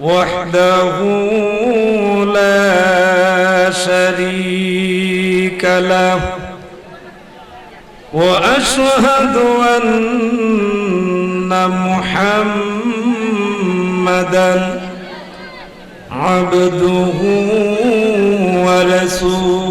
وحده لا شريك له. وأشهد أن محمدا عبده ورسوله.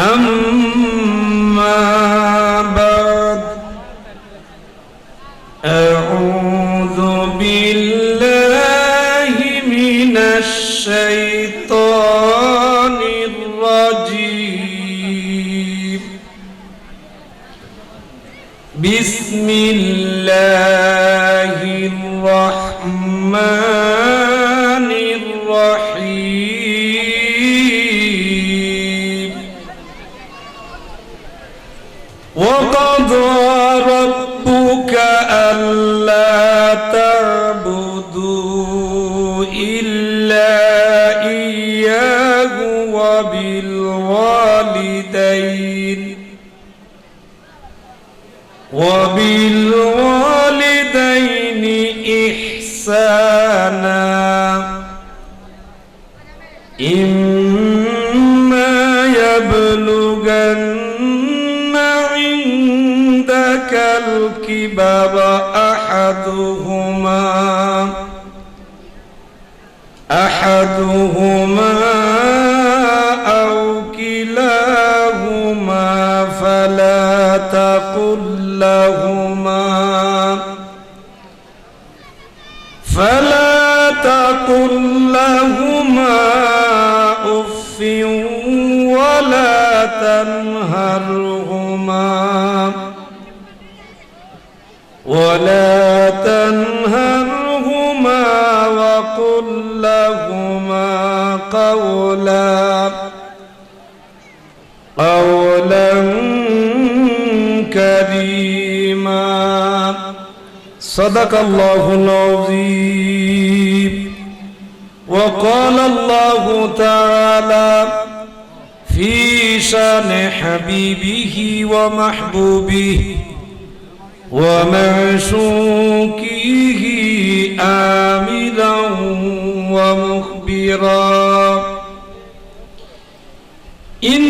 أما بعد أعوذ بالله من الشيطان الرجيم. بسم الله الرحمن وبالوالدين وبالوالدين إحسانا. إما يبلغن عندك الكبر أحدهما أحدهما تقل لهما. فلا تقل لهما أف ولا تنهرهما. ولا تنهرهما وقل لهما قولا. قولا كريما صدق الله العظيم. وقال الله تعالى في شان حبيبه ومحبوبه ومعشوقه آمرا ومخبرا. إن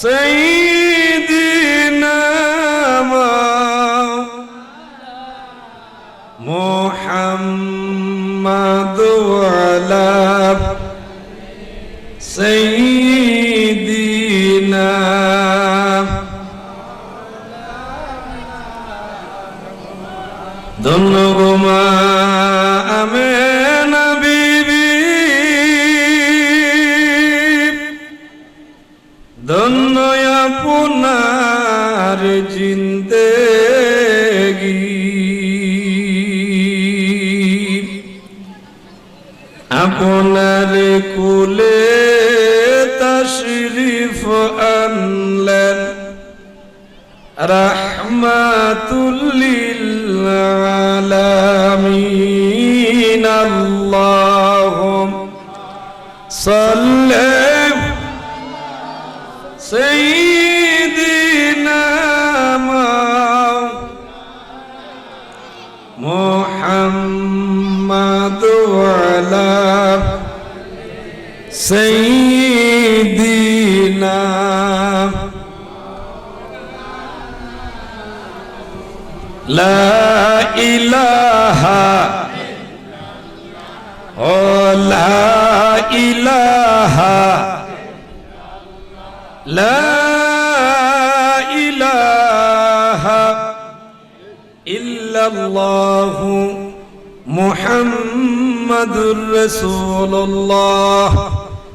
سيدنا محمد وعلى سيدنا ধন্যগমা আমেনা রহমাতুল্লিল আলামিন আল্লাহুম সাল্লি সাইয়্যিদিনা মুহাম্মাদ ওয়া আলা সাইয়্যিদিনা إله لا إله إلا الله محمد رسول الله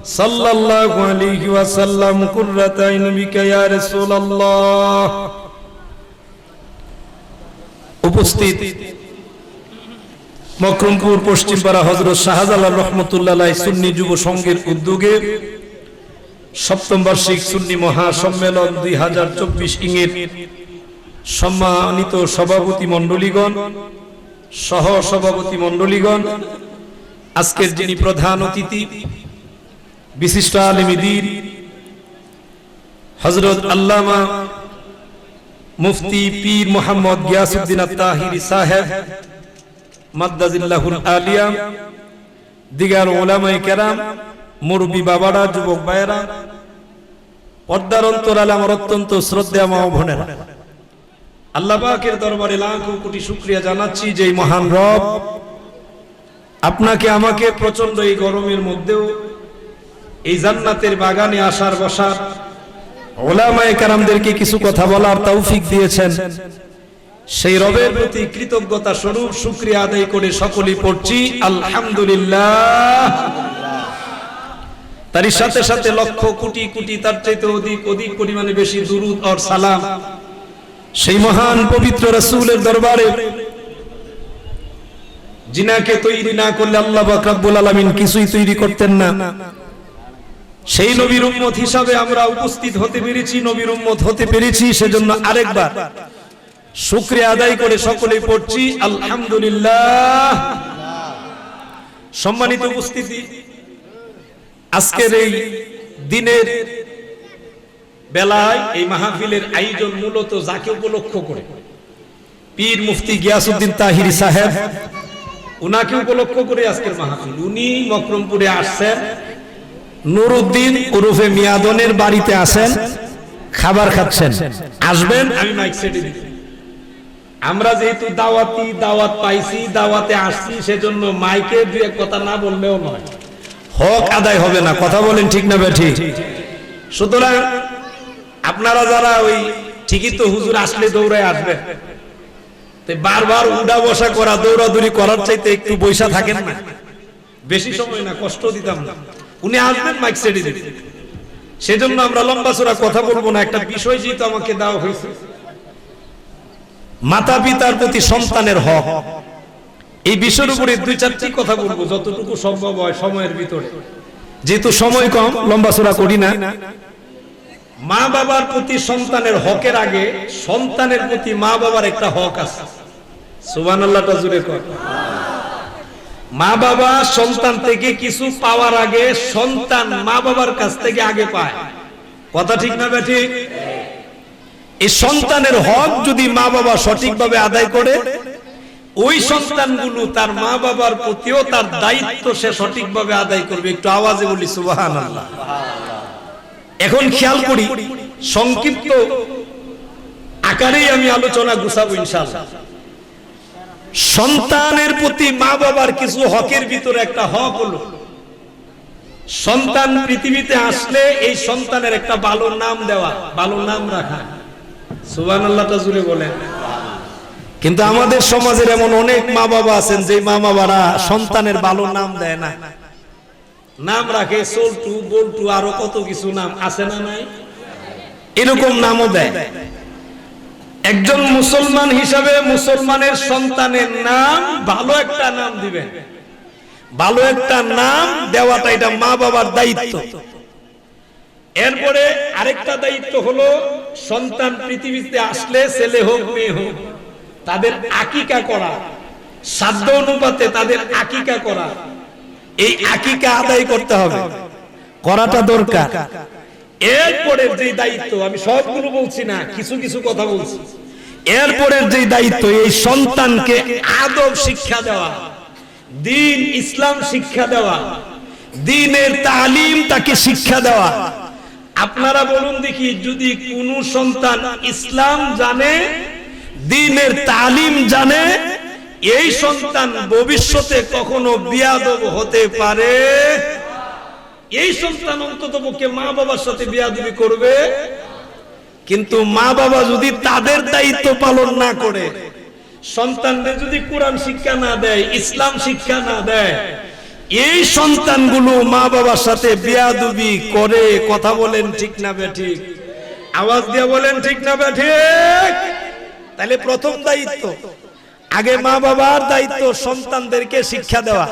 صلى الله عليه وسلم قرة عين بك يا رسول الله উপস্থিত মকরমপুর, পশ্চিমপাড়া হজরত শাহজালাল রহমতুল্লাহ সুন্নি যুব সংঘের উদ্যোগে সপ্তম বার্ষিক সুন্নি মহাসম্মেলন দুই হাজার চব্বিশ ইংয়ের সম্মানিত সভাপতি মণ্ডলীগণ সহ সভাপতি মণ্ডলীগণ, আজকের যিনি প্রধান অতিথি, বিশিষ্ট আলমিদিন হজরত আল্লামা মুফতি পীর মোহাম্মদ গিয়াসুদ্দিন আত্মাহিরি সাহেব মাদ্দাজিল্লাহুল আলিয়া, দিগার ওলামাই কেরাম, মুরব্বী বাবারা, যুবক ভাইয়েরা, পর্দার অন্তরালে আমার অত্যন্ত শ্রদ্ধা মা বোনেরা। আল্লাহ পাকের দরবারে লাখো কোটি শুক্রিয়া জানাচ্ছি যে মহান রব আপনাকে আমাকে প্রচণ্ড এই গরমের মধ্যেও এই জান্নাতের বাগানে আসার বসার ওলামায়ে কারামদেরকে কিছু কথা বলার তৌফিক দিয়েছেন। সেই রবের প্রতি কৃতজ্ঞতা স্বরূপ শুক্রিয়া আদায় করে সকলেই পড়ছি আলহামদুলিল্লাহ। তারই সাথে সাথে লক্ষ কোটি কোটি তার চাইতে অধিক অধিক পরিমাণে বেশি দুরুদ আর সালাম। সেই মহান পবিত্র রাসূলের দরবারে জিনাকে তৈরি না করলে আল্লাহ পাক রব্বুল আলামিন কিছুই তৈরি করতেন না। সেই নবীর উম্মত হিসাবে আমরা উপস্থিত হতে পেরেছি নবীর উম্মত হতে পেরেছি সেজন্য আরেকবার। শুকরিয়া আদায় করে সকলেই পড়ছি, আলহামদুলিল্লাহ। সম্মানিত উপস্থিতি, আজকের এই দিনের বেলায় এই মাহফিলের আয়োজন মূলত যাকে উপলক্ষ করে। পীর মুফতি গিয়াসউদ্দিন তাহিরি সাহেব, উনাকে উপলক্ষ করে আজকের মাহফিল। উনি মকরমপুরে আসছেন, নুরুদ্দিন ওরফে মিয়াদনের বাড়িতে আসেন, খাবার খাচ্ছেন। আসবেন, আমি মাইক সেটে দিই আমরা যেহেতু দাওয়াতি দাওয়াত পাইছি দাওয়াতে আসছি সেজন্য মাইকে দু এক কথা না বললেও নয়। হক আদায় হবে না কথা বলেন ঠিক না বেঠি সুতরাং আপনারা যারা ওই ঠিকই তো হুজুর আসলে দৌড়ায় আসবেন বারবার উডা বসা করা দৌড়াদৌড়ি করার চাইতে একটু বৈশা থাকেন না। বেশি সময় না কষ্ট দিতাম না। উনি আসবেন মাইক সেটে দিবেন সেজন্য আমরা লম্বা চড়া কথা বলব না একটা বিষয় যেহেতু আমাকে দেওয়া হয়েছে। মাতা পিতার প্রতি সন্তানের হক। এই বিষয়ের উপরে দুই চারটি কথা বলব, যতটুকু সম্ভব হয় সময়ের ভিতরে। যেহেতু সময় কম, লম্বা চড়া করি না। মা বাবার প্রতি সন্তানের হকের আগে সন্তানের প্রতি মা বাবার একটা হক আছে। সুবান আল্লাহটা জুড়ে কর। মা বাবা সন্তান থেকে কিছু পাওয়ার আগে সন্তান মা বাবার কাছ থেকে আগে পায়। কথা ঠিক না বেঠি এই সন্তানের হক যদি মা বাবা সঠিকভাবে আদায় করে, ওই সন্তানগুলো তার মা বাবার প্রতিও তার দায়িত্ব সে সঠিকভাবে আদায় করবে। একটু আওয়াজে বলি সুবাহান আল্লাহ এখন খেয়াল করি, সংক্ষিপ্ত আকারেই আমি আলোচনা গুছাবো ইনশাআল্লাহ। সন্তানের প্রতি মা বাবার কিছু হকের ভিতরে একটা হক হলো, সন্তান পৃথিবীতে আসলে এই সন্তানের একটা ভালো নাম দেওয়া, ভালো নাম রাখা। সুবান আল্লাহটা জুড়ে বলেন। কিন্তু আমাদের সমাজের এমন অনেক মা বাবা আছেন যে মা বাবারা সন্তানের ভালো নাম দেয় না। নাম রাখে সোলটু বল্টু আরও কত কিছু নাম আছে না নাই? এরকম নামও দেয়। একজন মুসলমান হিসাবে মুসলমানের সন্তানের নাম ভালো একটা নাম দিবেন। ভালো একটা নাম দেওয়াটা এটা মা বাবার দায়িত্ব। এরপরে আরেকটা দায়িত্ব হলো সন্তান পৃথিবীতে আসলে ছেলে হোক, মেয়ে হোক, তাদের আকিকা করা, সাধ্য অনুপাতে তাদের আকিকা করা, এই আকিকা আদায় করতে হবে। করাটা দরকার। এরপরের যে দায়িত্ব, আমি সবগুলো বলছি না, কিছু কিছু কথা বলছি। এরপরের যে দায়িত্ব, এই সন্তানকে আদব শিক্ষা দেওয়া, দিন ইসলাম শিক্ষা দেওয়া, দিনের তালিম তাকে শিক্ষা দেওয়া আপনারা বলুন দেখি, যদি কোন সন্তান ইসলাম জানে, দিনের তালিম জানে, এই সন্তান ভবিষ্যতে কখনো বিয়াদব হতে পারে? এই সন্তান অন্তত পক্ষে মা বাবার সাথে বিয়াদবি করবে? কিন্তু মা বাবা যদি তাদের দায়িত্ব পালন না করে, সন্তানদের যদি কোরআন শিক্ষা না দেয়, ইসলাম শিক্ষা না দেয় এই সন্তানগুলো মা বাবার সাথে বিয়াদুবি করে কথা বলেন ঠিক না বেঠিক? আওয়াজ দিয়ে বলেন ঠিক না ঠিক তাহলে প্রথম দায়িত্ব। আগে মা বাবার দায়িত্ব সন্তানদেরকে শিক্ষা দেওয়া।